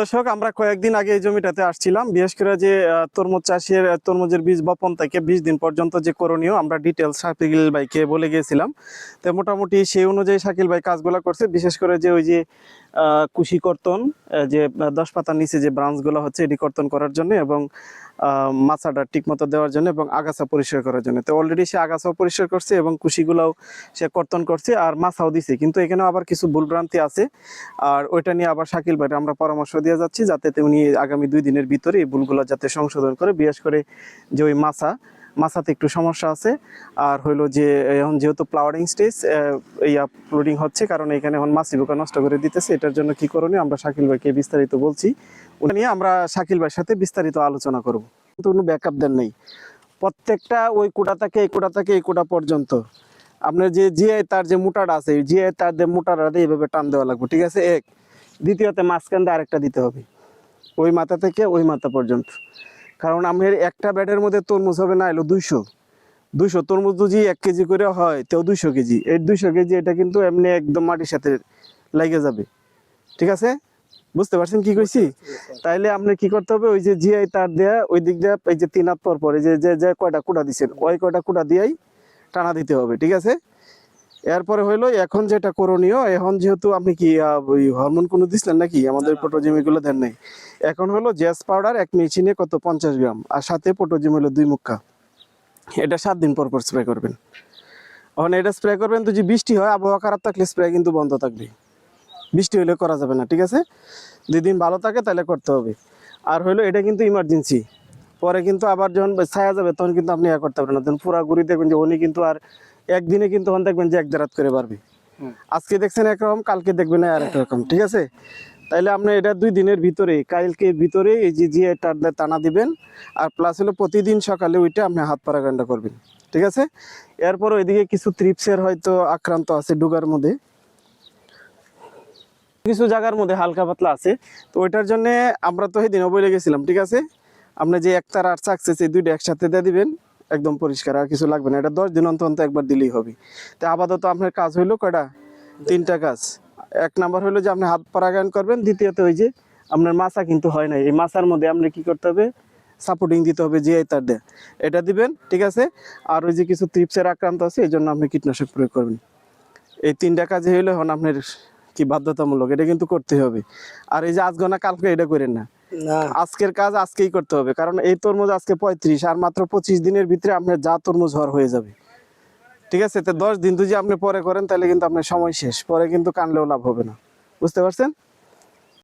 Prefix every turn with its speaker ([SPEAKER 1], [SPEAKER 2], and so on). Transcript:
[SPEAKER 1] দর্শক, আমরা কয়েকদিন আগে এই জমিটাতে আসছিলাম। বিশেষ করে যে তরমুজ চাষের তরমুজের বীজ বপন থেকে বিশ দিন পর্যন্ত যে করণীয়, আমরা ডিটেলস শাকিল ভাইকে বলে গিয়েছিলাম তো মোটামুটি সেই অনুযায়ী শাকিল ভাই কাজগুলো করছে। বিশেষ করে যে, ওই যে কুশি কর্তন যে দশ পাতার নিচে যে ব্রাঞ্চগুলো হচ্ছে, এটি কর্তন করার জন্য এবং আহ, ঠিকমতো ঠিক মতো দেওয়ার জন্য এবং আগাছা পরিষ্কার করার জন্য। তো অলরেডি সে আগাছাও পরিষ্কার করছে এবং কুশিগুলাও সে কর্তন করছে আর মাছাও দিছে। কিন্তু এখানেও আবার কিছু ভুলভ্রান্তি আছে। আর ওইটা নিয়ে আবার শাকিল ভাইটা আমরা পরামর্শ দিয়ে যাচ্ছি যাতে উনি আগামী দুই দিনের ভিতরে এই ভুলগুলো যাতে সংশোধন করে বিশেষ করে যে ওই মাছা। মাছাতে একটু সমস্যা আছে। আর হইল যে, এখন যেহেতু ফ্লাওয়ারিং স্টেজ ইয়া ফ্লোডিং হচ্ছে, কারণ এখানে এখন মাছি পোকা নষ্ট করে দিতেছে। এটার জন্য কি করণীয়? আমরা শাকিল ভাইকে বিস্তারিত বলছি। ওটা নিয়ে আমরা শাকিল ভাইয়ের সাথে বিস্তারিত আলোচনা করব। কিন্তু কোনো ব্যাকআপ দেন নেই। প্রত্যেকটা ওই কোটা থেকে, এই কোটা থেকে, এই কোটা পর্যন্ত। আপনার যে জিআই তার যে মোটাটা আছে জিআই তার যে মোটাটা দিয়ে এইভাবে টান দেওয়া লাগবে, ঠিক আছে? এক। দ্বিতীয়তে মাঝখান দিয়ে আরেকটা দিতে হবে। ওই মাথা থেকে ওই মাথা পর্যন্ত। কারণ আপনার একটা ব্যাটের মধ্যে তরমুজ হবে না, এলো দুইশো। দুইশো তরমুজ যদি এক কেজি করে হয়, তেও দুইশো কেজি। এই দুইশো কেজি, এটা কিন্তু এমনি একদম মাটির সাথে লেগে যাবে। ঠিক আছে? বুঝতে পারছেন কি কইছি? তাইলে আপনার কি করতে হবে? ওই যে জিআই তার দেয়া, ওই দিক দিয়ে, এই যে তিন হাত পর পর যে যে কয়টা কুটা দিচ্ছেন ওই কয়টা কুটা দিয়েই টানা দিতে হবে। ঠিক আছে? এরপরে হইল এখন যেটা করণীয় এখন যেহেতু আপনি কি হরমোন কোনো দিছিলেন নাকি? আমাদের পটোজিমিগুলো দেন নাই। এখন হলো জ্যাস পাউডার এক মেশিনে কত? পঞ্চাশ গ্রাম। আর সাথে পটোজিম হলো দুই মুক্কা। এটা সাত দিন পর পর স্প্রে করবেন। এখন এটা স্প্রে করবেন তো যে বৃষ্টি হয় আবহাওয়া খারাপ থাকলে স্প্রে কিন্তু বন্ধ থাকবে বৃষ্টি হলে করা যাবে না ঠিক আছে? দুই দিন ভালো থাকে তাহলে করতে হবে। আর হইল এটা কিন্তু ইমার্জেন্সি পরে কিন্তু আবার যখন ছায়া যাবে তখন কিন্তু আপনি ইয়া করতে পারবেন না। তখন পুরা ঘুরি দেখবেন যে উনি কিন্তু আর একদিনে কিন্তু তখন দেখবেন যে এক দেড়াত করে পারবে আজকে দেখছেন একরকম কালকে দেখবেন আর এক রকম ঠিক আছে? তাইলে আপনি এটা দুই দিনের ভিতরে কালকে ভিতরে এই যে যে টার টানা দিবেন আর প্লাস হলো প্রতিদিন সকালে ওইটা আপনি হাত পারাগান্ডা করবেন ঠিক আছে? এরপর ওইদিকে কিছু ত্রিপসের হয়তো আক্রান্ত আছে ডুগার মধ্যে। কিছু জায়গার মধ্যে হালকা পাতলা আছে তো ওইটার জন্য আমরা তো সেদিনও বলে গেছিলাম ঠিক আছে? আপনি যে একতার আর সাকসেস এই দুইটা একসাথে দিয়ে দিবেন একদম পরিষ্কার, আর কিছু লাগবে না। এটা দশ দিন অন্তর একবার দিলেই হবে। তো আপাতত আপনার কাজ হইল কয়টা? তিনটা কাজ। এক নাম্বার হলো যে আপনি হাত পরাগায়ন করবেন, দ্বিতীয়ত ওই যে আপনার মাছা কিন্তু হয় না এই মাছার মধ্যে আপনি কি করতে হবে? সাপোর্টিং দিতে হবে যে তার দেয় এটা দিবেন, ঠিক আছে? আর ওই যে কিছু ত্রিপসের আক্রান্ত আছে, এই জন্য আপনি কীটনাশক প্রয়োগ করবেন। এই তিনটা কাজে হইলে এখন আপনার কি বাধ্যতামূলক? এটা কিন্তু করতে হবে। আর এই যে আজ গনা কালকে এটা করেন
[SPEAKER 2] না।
[SPEAKER 1] আজকের কাজ আজকেই করতে হবে, কারণ এই তরমুজ আজকে পঁয়ত্রিশ, আর মাত্র পঁচিশ দিনের ভিতরে আপনার যা তরমুজ হওয়ার হয়ে যাবে। ঠিক আছে? তো দশ দিন যদি আপনি পরে করেন, তাহলে কিন্তু আপনার সময় শেষ, পরে কিন্তু কানলেও লাভ হবে না। বুঝতে পারছেন?